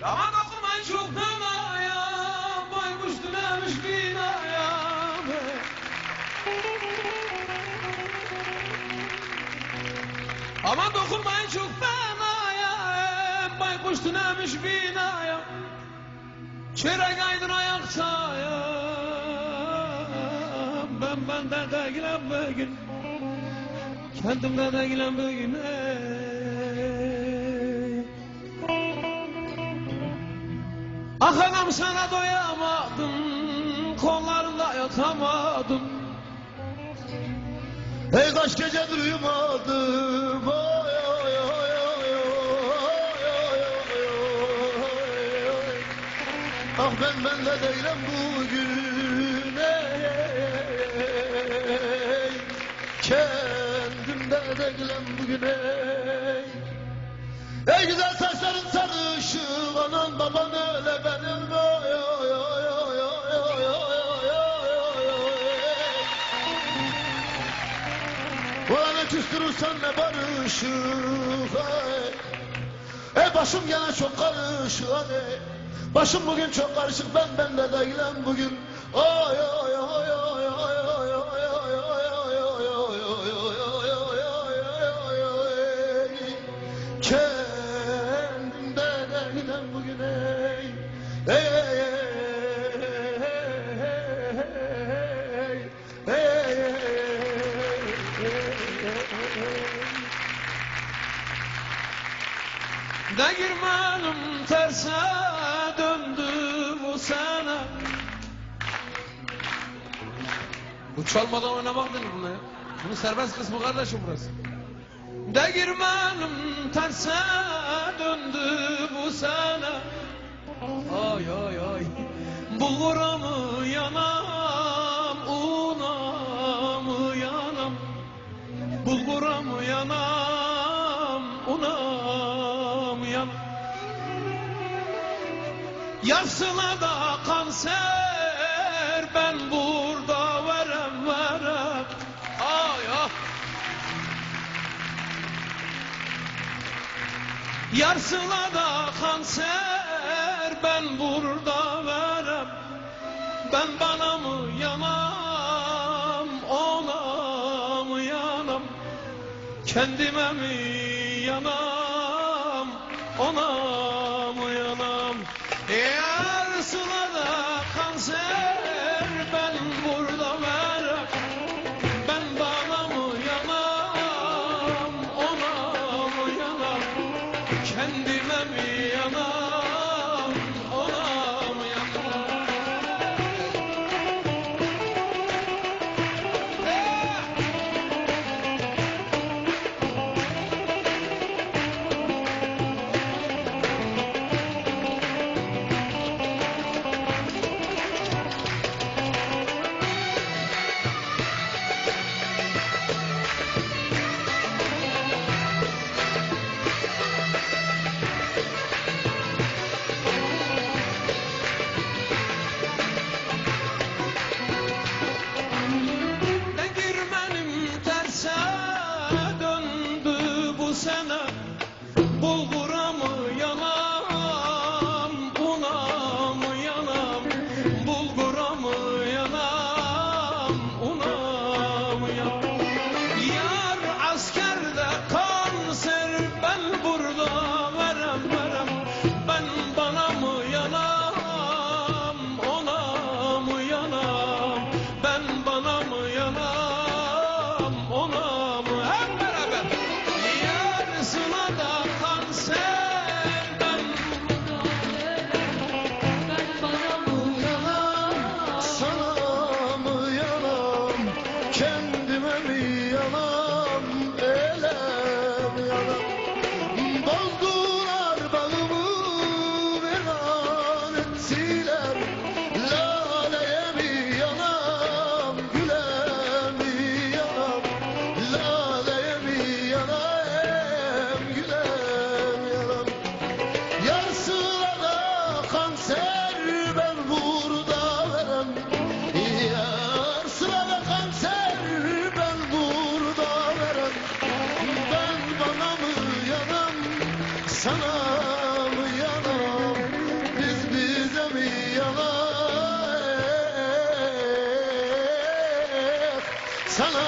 Damat okuman çok namaya Baykuş dünemiş binaya Ama dokunmayın çok danaya Baykuş dünemiş binaya Çörek aydın ayaksaya Ben bende de gilen bugün Kendimde de gilen bugün. Ah anam sana doyamadım Kollarında yatamadım. Hey kaç gecedir uyumadım Oy oy oy oy oy oy oy Ah ben ben de değilim bugün. Ey, ey, ey. Kendimde değilim bugün ey. Ey güzel saçların sarışık anan baban Ulan ne barışık. Ey başım gene çok karışık ey. Başım bugün çok karışık ben ben de değilim bugün Oy oy oy De girmenim terse döndü bu sene. Bu çalmadan oynamak denir buna ya. Bunun serbest kısmı kardeşim burası. De girmenim terse döndü bu sene. Ay ay ay. Bulgura mı yanam Una mı yanam. Bulgura mı yanam Una Yarsına da kanser Ben burada verem verem. Ay ah. Yarsına da kanser ben burada verem. Ben bana mı yanam ona mı yanam? Kendime mi yanam ona Yarsına da kanser ben burada verem Ben bana mı yanam ona mı yanam? Kendime kanser ben burada verem Yar sırada kanser ben burada verem Ben bana mı yanam sana mı yanam Biz bize mi yanak sana